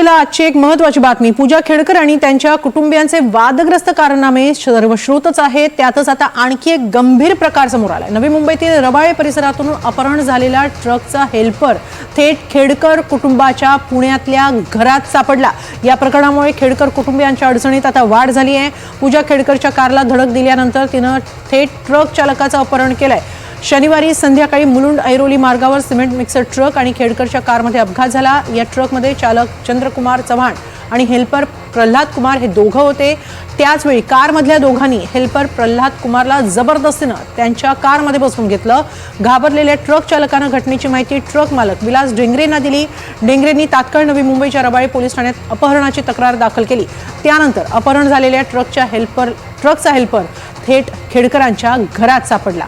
सुरुवातीला आजची एक महत्वाची बातमी पूजा खेडकर आणि त्यांच्या कुटुंबियांचे वादग्रस्त कारनामे सर्वश्रोतच आहेत. त्यातच आता आणखी एक गंभीर प्रकार समोर आलाय. नवी मुंबईतील रबाळे परिसरातून अपहरण झालेला ट्रकचा हेल्पर थेट खेडकर कुटुंबाच्या पुण्यातल्या घरात सापडला. या प्रकरणामुळे खेडकर कुटुंबियांच्या अडचणीत आता वाढ झाली आहे. पूजा खेडकरच्या कारला धडक दिल्यानंतर तिनं थेट ट्रक चालकाचं अपहरण केलंय. शनिवारी संध्याकाळी मुलुंड ऐरोली मार्गावर सिमेंट मिक्सर ट्रक आणि खेडकरच्या कारमध्ये अपघात झाला. या ट्रकमध्ये चालक चंद्रकुमार चव्हाण आणि हेल्पर प्रल्हाद कुमार हे दोघं होते. त्याचवेळी कारमधल्या दोघांनी हेल्पर प्रल्हाद कुमारला जबरदस्तीनं त्यांच्या कारमध्ये बसवून घेतलं. घाबरलेल्या ट्रक चालकानं घटनेची माहिती ट्रक मालक विलास डेंगरेंना दिली. डेंगरेंनी तात्काळ नवी मुंबईच्या रबाळे पोलीस ठाण्यात अपहरणाची तक्रार दाखल केली. त्यानंतर अपहरण झालेल्या ट्रकच्या हेल्पर ट्रकचा हेल्पर थेट खेडकरांच्या घरात सापडला.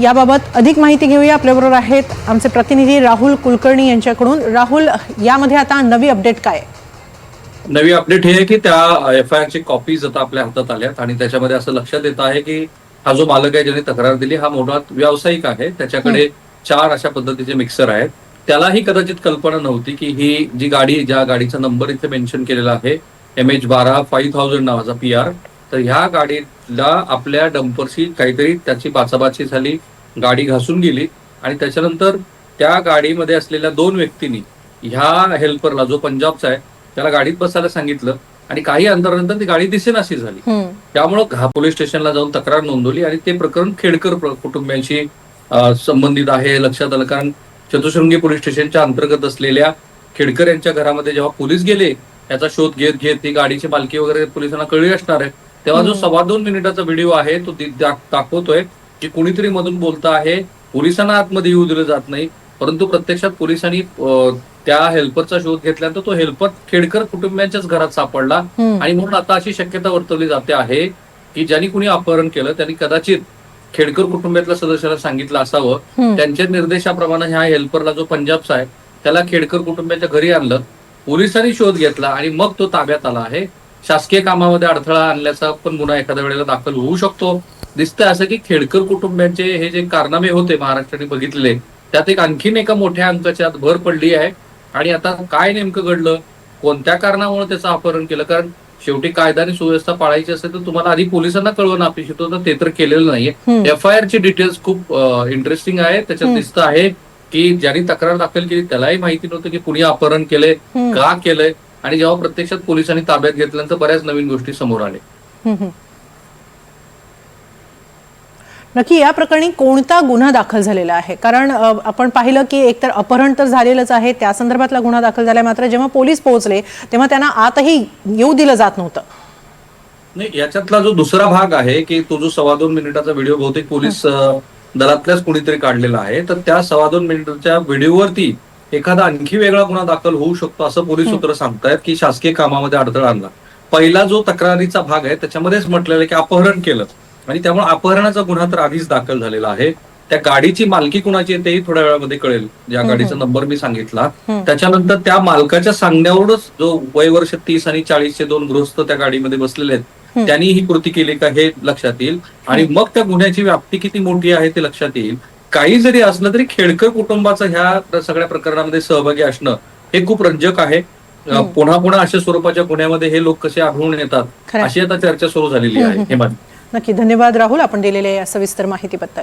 याबाबत अधिक माहिती घेऊया. आपल्याबरोबर आहेत आमचे प्रतिनिधी राहुल कुलकर्णी यांच्याकडून. राहुल यामध्ये आता नवी अपडेट काय? नवी अपडेट ही आहे की त्या एफ आय ची कॉपीज आता आपल्या हातात आल्यात आणि त्याच्यामध्ये असं लक्षात येत आहे की हा जो मालक आहे ज्याने तक्रार दिली हा मोठा व्यावसायिक आहे. त्याच्याकडे चार अशा पद्धतीचे मिक्सर आहेत. त्यालाही कदाचित कल्पना नव्हती की ही जी गाडी ज्या गाडीचा नंबर इथे मेन्शन केलेला आहे एम एच बारा फाईव्ह थाउजंड नावाचा पी आर तर ह्या गाडीला आपल्या डंपरशी काहीतरी त्याची बाचाबाची झाली गाडी घासून गेली आणि त्याच्यानंतर त्या गाडीमध्ये असलेल्या दोन व्यक्तींनी ह्या हेल्परला जो पंजाबचा आहे त्याला गाडीत बसायला सांगितलं आणि काही अंतरानंतर ती गाडी दिसेनाशी झाली. त्यामुळं हा पोलीस स्टेशनला जाऊन तक्रार नोंदवली आणि ते प्रकरण खेडकर कुटुंबियांशी संबंधित आहे लक्षात आलं. कारण चतुशृंगी पोलीस स्टेशनच्या अंतर्गत असलेल्या खेडकर यांच्या घरामध्ये जेव्हा पोलीस गेले याचा शोध घेत घेत ती गाडीची मालकी वगैरे पोलिसांना कळली असणार आहे. तेव्हा जो सव्वा दोन मिनिटाचा व्हिडिओ आहे तो दाखवतोय की कुणीतरी मधून बोलत आहे पोलिसांना आतमध्ये येऊ दिलं जात नाही परंतु प्रत्यक्षात पोलिसांनी त्या हेल्परचा शोध घेतल्यानंतर तो हेल्पर खेडकर कुटुंबियांच्याच घरात सापडला. आणि म्हणून आता अशी शक्यता वर्तवली जाते आहे की ज्यांनी कुणी अपहरण केलं त्यांनी कदाचित खेडकर कुटुंबातल्या सदस्याला सांगितलं असावं. त्यांच्या निर्देशाप्रमाणे ह्या हेल्परला जो पंजाबचा आहे त्याला खेडकर कुटुंबाच्या घरी आणलं. पोलिसांनी शोध घेतला आणि मग तो ताब्यात आला आहे. शासकीय कामामध्ये अडथळा आणल्याचा पण गुन्हा एखाद्या वेळेला दाखल होऊ शकतो दिसतंय असं की खेडकर कुटुंबियांचे हे जे कारनामे होते महाराष्ट्राने बघितलेले त्यात एक आणखीन एका मोठ्या अंकाची आत भर पडली आहे आणि आता काय नेमकं घडलं कोणत्या कारणामुळे त्याचं अपहरण केलं कारण शेवटी कायदा आणि सुव्यवस्था पाळायची असेल तर तुम्हाला आधी पोलिसांना कळवणं अपेक्षित होतं ते तर केलेलं नाहीये. एफ आय आर ची डिटेल्स खूप इंटरेस्टिंग आहे त्याच्यात. दिसतं आहे की ज्यांनी तक्रार दाखल केली त्यालाही माहिती नव्हतं की कुणी अपहरण केलंय. का केलंय आणि जेव्हा प्रत्यक्षात पोलिसांनी ताब्यात घेतल्यानंतर बऱ्याच नवीन गोष्टी समोर आल्या. नक्की या प्रकरणी कोणता गुन्हा दाखल झालेला आहे? कारण आपण पाहिलं की एकतर अपहरण तर झालेलंच आहे त्या संदर्भातला गुन्हा दाखल झालाय मात्र जेव्हा पोलीस पोहोचले तेव्हा त्यांना आतही येऊ दिलं जात नव्हतं. नाही याच्यातला जो दुसरा भाग आहे की तो जो सव्वा दोन मिनिटाचा व्हिडिओ बहुतेक पोलीस दलातल्याच कुणीतरी काढलेला आहे तर त्या सव्वा दोन मिनिटाच्या व्हिडिओवरती एखादा आणखी वेगळा गुन्हा दाखल होऊ शकतो असं पोलीस सूत्र सांगतायत की शासकीय कामामध्ये अडथळा आणला. पहिला जो तक्रारीचा भाग आहे त्याच्यामध्येच म्हटलेलं आहे की अपहरण केलं. आणि त्यामुळे अपहरणाचा गुन्हा तर आधीच दाखल झालेला आहे. त्या गाडीची मालकी कुणाची आहे तेही थोड्या वेळामध्ये कळेल. ज्या गाडीचा नंबर मी सांगितला. त्याच्यानंतर त्या मालकाच्या सांगण्यावरूनच जो वय वर्ष तीस आणि चाळीसचे दोन गृहस्थ त्या गाडीमध्ये बसलेले आहेत त्यांनी ही कृती केली का हे लक्षात येईल. आणि मग त्या गुन्ह्याची व्याप्ती किती मोठी आहे ते लक्षात येईल. काही जरी असलं तरी खेडकर कुटुंबाचं ह्या सगळ्या प्रकरणामध्ये सहभागी असणं हे खूप रंजक आहे. अं, पुन्हा पुन्हा अशा स्वरूपाच्या गुन्ह्यामध्ये हे लोक कसे आढळून येतात. अशी आता चर्चा सुरू झालेली आहे. हेमंत. नक्की धन्यवाद राहुल आपण दिलेल्या या सविस्तर माहितीबद्दल.